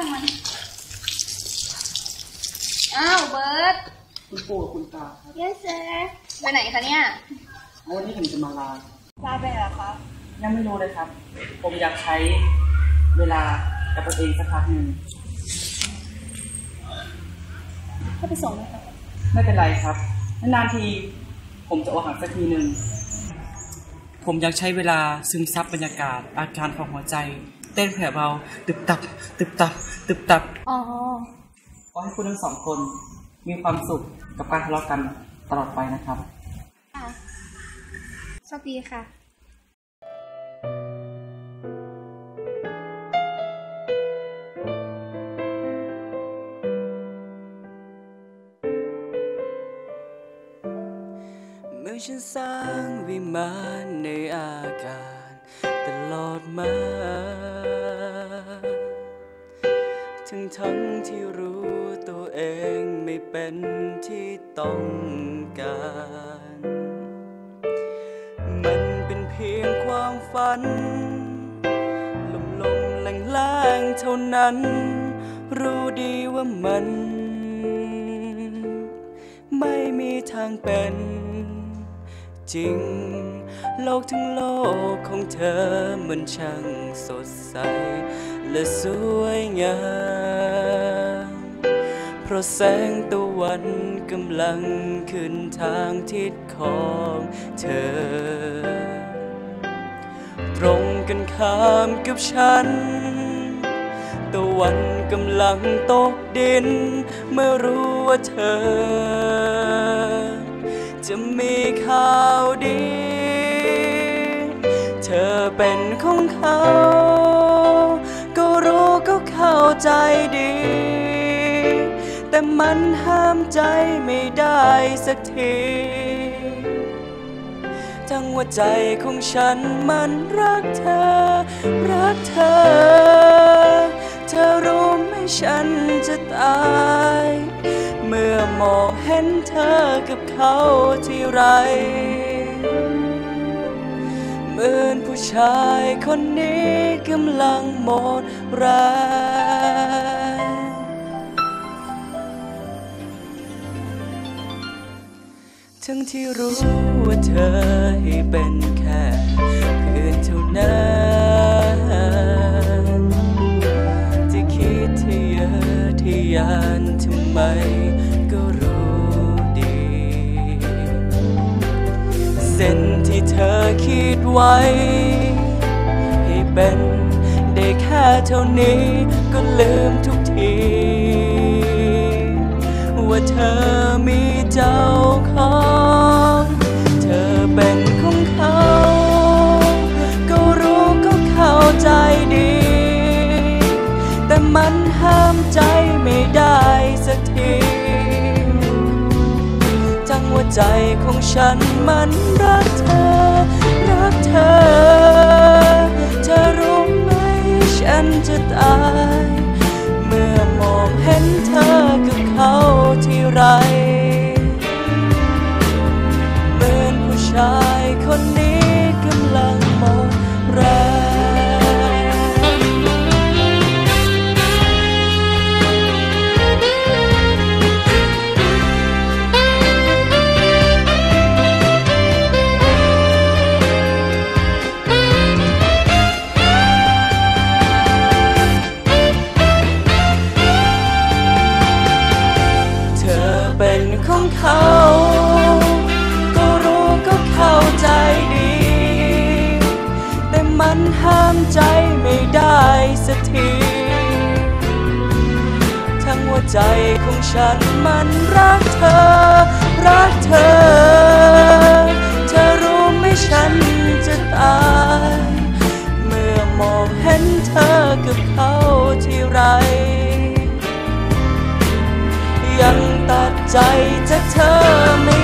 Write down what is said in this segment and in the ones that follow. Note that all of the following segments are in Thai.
ช่างมันอ้าวเบิร์ตคุณปู่กับคุณตาครับ yes sir ไปไหนคะเนี่ย วันนี้ผมจะมาลาลาไปเหรอคะยังไม่รู้เลยครับ ผมอยากใช้เวลากับตัวเองสักพักหนึ่งเข้าไปส่งไหมคะไม่เป็นไรครับ นานๆทีผมจะออกหักสักทีหนึ่งผมอยากใช้เวลาซึมซับบรรยากาศอาการของหัวใจ เต้นแผ่วเบา ตึบตับ ตึบตับ ตึบตับ อ๋อ ขอให้คุณทั้งสองคนมีความสุขกับการทะเลาะกันตลอดไปนะครับค่ะโชคดีค่ะเมื่อฉันสร้างวิมานในอากาศตลอดมา ทั้งทั้งที่รู้ตัวเองไม่เป็นที่ต้องการ มันเป็นเพียงความฝัน ลมลมแรงแรงเท่านั้น รู้ดีว่ามัน ไม่มีทางเป็นจริง โลกทั้งโลกของเธอมันช่างสดใส และสวยงาม เพราะแสงตะวันกำลังขึ้นทางทิศของเธอ ตรงกันข้ามกับฉันตะวันกำลังตกดิน เมื่อรู้ว่าเธอ จะมีข่าวดี เธอเป็นของเขา ก็รู้ก็เข้าใจดี แต่มันห้ามใจไม่ได้สักที ทั้งหัวใจของฉันมันรักเธอ รักเธอ เธอรู้ไหมฉันจะตายเมื่อมองเห็นเธอกับเขาที่ไร มือนผู้ชายคนนี้กำลังหมดแรงทั้งที่รู้ว่าเธอให้เป็นแค่เพื่อนเท่านั้นที่คิดที่เยอะที่ยานทำไม ที่เธอคิดไว้ ให้เป็นได้แค่เท่านี้ก็ลืมทุกที ว่าเธอมีเจ้าของ ใจของฉันมันรักเธอ รักเธอ เธอรู้ไหมฉันจะตาย เมื่อมองเห็นเธอ เของเขา ก็รู้ก็เข้าใจดี แต่มันห้ามใจไม่ได้สักที ทั้งหัวใจของฉันมันรักเธอ รักเธอ เธอรู้ไหมฉันจะตาย เมื่อมองเห็นเธอกับเขาที่ไร ใจจาเธอไม่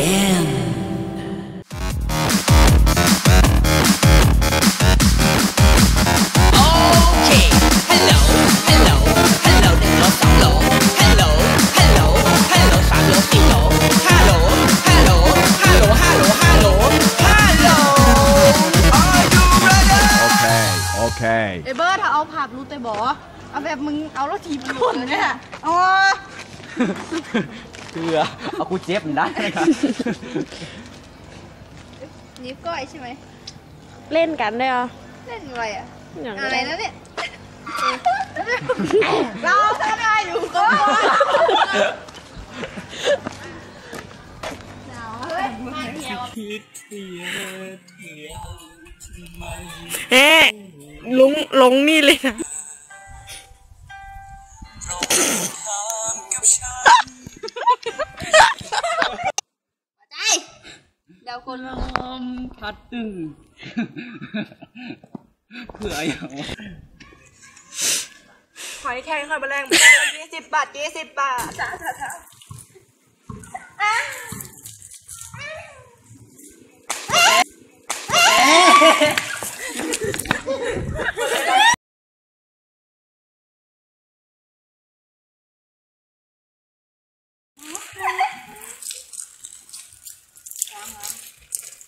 end. Okay, hello, hello, hello, หนึ่งโลสองโล hello, hello, hello สามโลสี่โลห้าโลห้าโลห้าโลห้าโลห้าโลห้าโล Are you ready? Okay, okay. เอเบอร์ถ้าเอาผับรู้แต่บอเอาแบบมึงเอารถถีบคนเนี่ยโอ้ เกลือเอากูเจ็บได้นะครับนิ้วก้อยใช่ไหมเล่นกันได้เหรอเล่นอะไรอะอย่างอะไรนะเนี่ยเราทำอะไรอยู่ก็เอ๊ะลุงลงนี่เลยนะ เดี๋ยวคนมาพัดตึงเผื่ออย่างวะหอยแครงหอยแมลงยี่สิบบาทยี่สิบบาท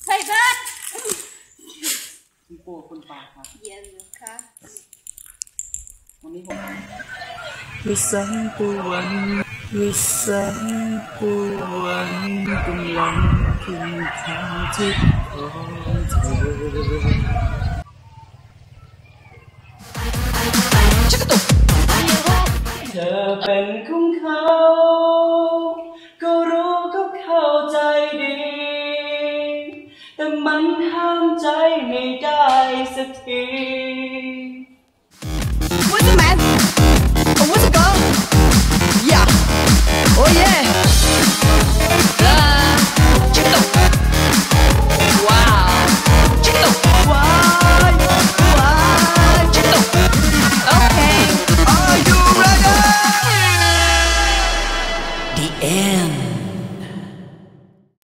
เฮ้ยเบิร์ด คุณปู่คุณปาครับเย็นอยู่ค่ะวันนี้ผมวิสัยปวันวิสัยปวันกำลังขึ้นทางจิตของเธอเธอเป็นข มันห้ามใจไม่ได้สักที What's the man? Oh, what's it go? Yeah. Oh yeah.